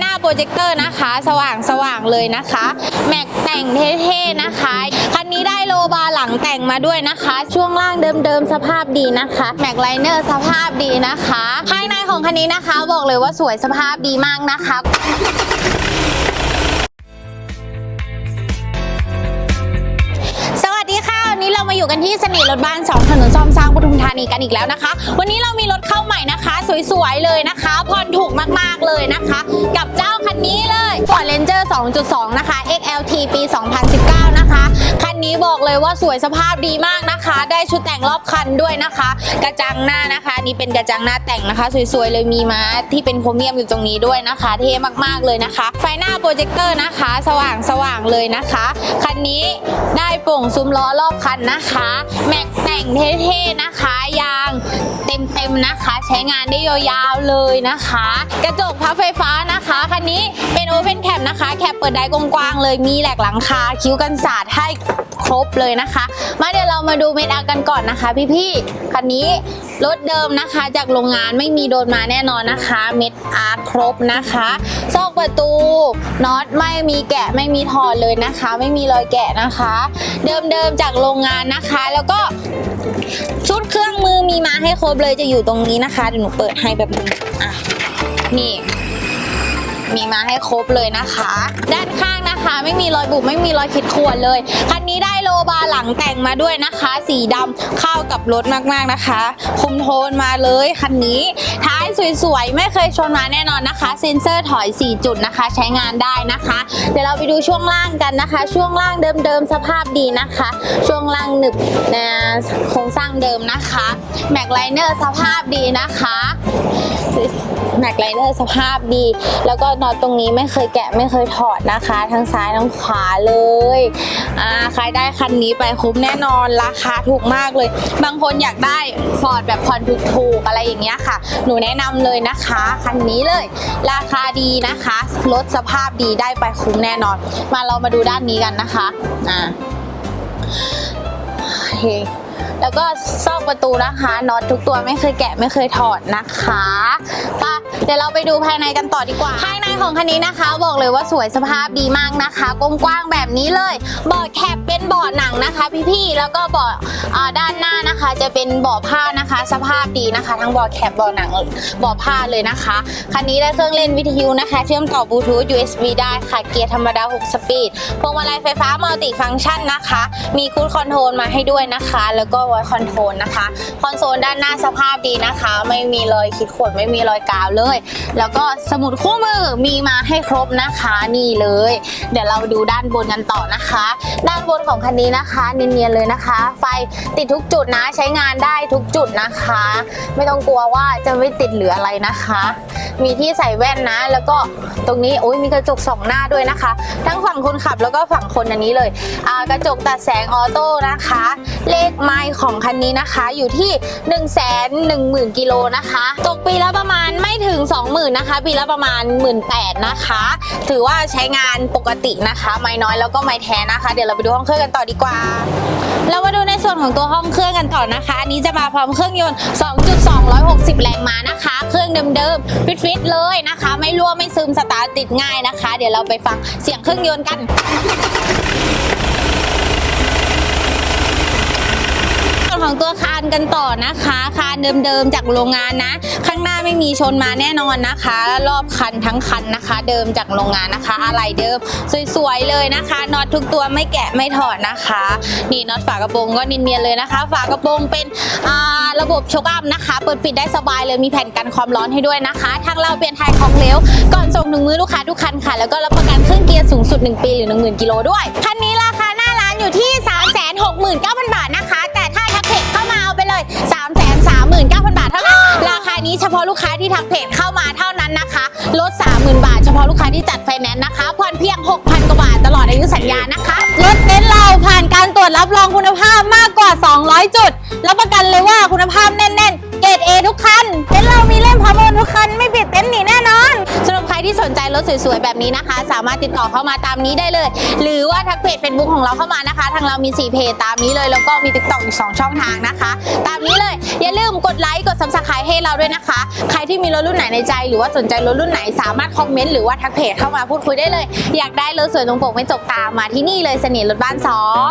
หน้าโปรเจคเตอร์นะคะ สว่างสว่างเลยนะคะ แม็กแต่งเท่ๆนะคะ คันนี้ได้โลบาร์หลังแต่งมาด้วยนะคะ ช่วงล่างเดิมๆสภาพดีนะคะ แม็กไลเนอร์สภาพดีนะคะ ภายในของคันนี้นะคะ บอกเลยว่าสวยสภาพดีมากนะคะสวัสดีค่ะวันนี้เรามาอยู่กันที่สนิทรถบ้าน2ถนนซ่อมสร้างปทุมธานีกันอีกแล้วนะคะ วันนี้เรามีรถเข้าใหม่นะคะ สวยๆเลยนะคะผ่อนถูกมากๆ 2.2 นะคะ XLT ปี นี้บอกเลยว่าสวยสภาพดีมากนะคะ ได้ชุดแต่งรอบคันด้วยนะคะ กระจังหน้านะคะ นี่เป็นกระจังหน้าแต่งนะคะ สวยๆเลยมีมาที่เป็นโครเมียมอยู่ตรงนี้ด้วยนะคะเท่มากๆเลยนะคะ ไฟหน้าโปรเจคเตอร์นะคะ สว่างสว่างเลยนะคะคันนี้ได้โปร่งซุ้มล้อรอบคันนะคะ แม็กแต่งเท่ๆนะคะยางเต็มๆนะคะ ใช้งานได้ยาวๆเลยนะคะ กระจกพับไฟฟ้านะคะคันนี้เป็นโอเพนแคปนะคะ แคปเปิดได้กว้างๆเลยมีแหลกหลังคาคิ้วกันสาดให้ ครบเลยนะคะ มาเดี๋ยวเรามาดูเมดอากันก่อนนะคะ พี่ๆคันนี้รถเดิมนะคะจากโรงงานไม่มีโดนมาแน่นอนนะคะ เม็ดอาร์ครบนะคะซอกประตูน็อตไม่มีแกะไม่มีถอดเลยนะคะ ไม่มีรอยแกะนะคะ เดิมๆจากโรงงานนะคะ แล้วก็ชุดเครื่องมือมีมาให้ครบเลยจะอยู่ตรงนี้นะคะเดี๋ยวหนูเปิดให้แบบนึงอะนี่ มีมาให้ครบเลยนะคะ ด้านข้างนะคะ ไม่มีรอยบุบไม่มีรอยขีดข่วนเลย คันนี้ได้โลบาร์หลังแต่งมาด้วยนะคะ สีดำเข้ากับรถมากๆนะคะ คุมโทนมาเลยคันนี้ ท้ายสวยๆ ไม่เคยชนมาแน่นอนนะคะ เซ็นเซอร์ถอย 4 จุดนะคะ ใช้งานได้นะคะ เดี๋ยวเราไปดูช่วงล่างกันนะคะ ช่วงล่างเดิมๆสภาพดีนะคะ ช่วงล่างหนึบนะโครงสร้างเดิมนะคะแม็กไลเนอร์สภาพดีนะคะ แม็กไลเนอร์สภาพดี แล้วก็น็อตตรงนี้ไม่เคยแกะไม่เคยถอดนะคะ ทั้งซ้ายทั้งขวาเลยอ่าใครได้คันนี้ไปคุ้มแน่นอนราคาถูกมากเลย บางคนอยากได้ฟอร์ดแบบผ่อนถูกๆอะไรอย่างเงี้ยค่ะ หนูแนะนำเลยนะคะคันนี้เลย ราคาดีนะคะรถสภาพดีได้ไปคุ้มแน่นอน มาเรามาดูด้านนี้กันนะคะอ่าโอเค แล้วก็ซอกประตูนะคะน็อตทุกตัวไม่เคยแกะไม่เคยถอดนะคะไปะเดี๋ยวเราไปดูภายในกันต่อดีกว่า ภายในของคันนี้นะคะ บอกเลยว่าสวยสภาพดีมากนะคะกว้างๆแบบนี้เลยเบาะแคปเป็นเบาะหนังนะคะ พี่ๆแล้วก็เบาะด้านหน้านะคะ จะเป็นเบาะผ้านะคะ สภาพดีนะคะ ทั้งเบาะแคปเบาะหนังเบาะผ้าเลยนะคะคันนี้ได้เครื่องเล่นวิทยุนะคะ เชื่อมต่อบลูทูธ USB ได้ค่ะเกียร์ธรรมดา 6 สปีดพวงมาลัยไฟฟ้ามัลติฟังก์ชันนะคะ มีคูดคอนโทรลมาให้ด้วยนะคะ แล้วก็ไวคอนโทรลนะคะ คอนโซลด้านหน้าสภาพดีนะคะ ไม่มีรอยขีดข่วนไม่มีรอยกาวเลย แล้วก็สมุดคู่มือมีมาให้ครบนะคะนี่เลย เดี๋ยวเราดูด้านบนกันต่อนะคะ ด้านบนของคันนี้นะคะเนียนๆเลยนะคะ ไฟติดทุกจุดนะใช้งานได้ทุกจุดนะคะ ไม่ต้องกลัวว่าจะไม่ติดหรืออะไรนะคะ มีที่ใส่แว่นนะ แล้วก็ตรงนี้โอ้ยมีกระจกสองหน้าด้วยนะคะ ทั้งฝั่งคนขับแล้วก็ฝั่งคนอันนี้เลยกระจกตัดแสงออโต้นะคะ เลขไมล์ ของคันนี้นะคะอยู่ที่ 1 1 0 0 0 0กิโลนะคะ ตกปีละประมาณไม่ถึง 20,000นะคะ ปีละประมาณ 1 8ื่นนะคะ ถือว่าใช้งานปกตินะคะ ไม่น้อยแล้วก็ไม่แท้นะคะ เดี๋ยวเราไปดูห้องเครื่องกันต่อดีกว่า เรามาดูในส่วนของตัวห้องเครื่องกันต่อนะคะ อันนี้จะมาพร้อมเครื่องยนต์ 2.260 แรงม้านะคะ เครื่องเดิมๆฟิตๆเลยนะคะ ไม่รั่วไม่ซึมสตาร์ติดง่ายนะคะ เดี๋ยวเราไปฟังเสียงเครื่องยนต์กัน ส่วน ของตัวคานกันต่อนะคะ คานเดิมๆจากโรงงานนะ ข้างหน้าไม่มีชนมาแน่นอนนะคะ รอบคันทั้งคันนะคะ เดิมจากโรงงานนะคะ อะไรเดิมสวยๆเลยนะคะน็อตทุกตัวไม่แกะไม่ถอดนะคะ นี่น็อตฝากระโปรงก็นินเนียนเลยนะคะ ฝากระโปรงเป็นระบบช็อคอัพนะคะ เปิดปิดได้สบายเลยมีแผ่นกันความร้อนให้ด้วยนะคะ ทางเราเปลี่ยนไทยของเหลวก่อนส่งถึงมือลูกค้าทุกคันค่ะ แล้วก็รับประกันเครื่องเกียร์สูงสุด 1 ปีหรือ 10,000กิโลด้วยคันนี้ราคาหน้า ลูกค้าที่ทักเพจเข้ามาเท่านั้นนะคะ ลด 30,000 บาท เฉพาะลูกค้าที่จัดไฟแนนซ์นะคะ ผ่อนเพียง 6,000 กว่าบาทตลอดอายุสัญญานะคะรถเน้นเราผ่านการตรวจรับรองคุณภาพมากกว่า 200 จุด รับประกันเลยว่าคุณภาพแน่นๆ เกรด A ทุกคัน ที่สนใจรถสวยๆ แบบนี้นะคะ สามารถติดต่อเข้ามาตามนี้ได้เลย หรือว่าทักเพจ Facebook ของเราเข้ามานะคะ ทางเรามี 4 เพจตามนี้เลย แล้วก็มี TikTok อีก 2 ช่องทางนะคะ ตามนี้เลย อย่าลืมกดไลค์ กด Subscribe ให้เราด้วยนะคะ ใครที่มีรถรุ่นไหนในใจ หรือว่าสนใจรถรุ่นไหน สามารถคอมเมนต์หรือว่าทักเพจเข้ามาพูดคุยได้เลย อยากได้รถสวยตรงปกไม่จกตามาที่นี่เลยเสน่ห์รถบ้านสอง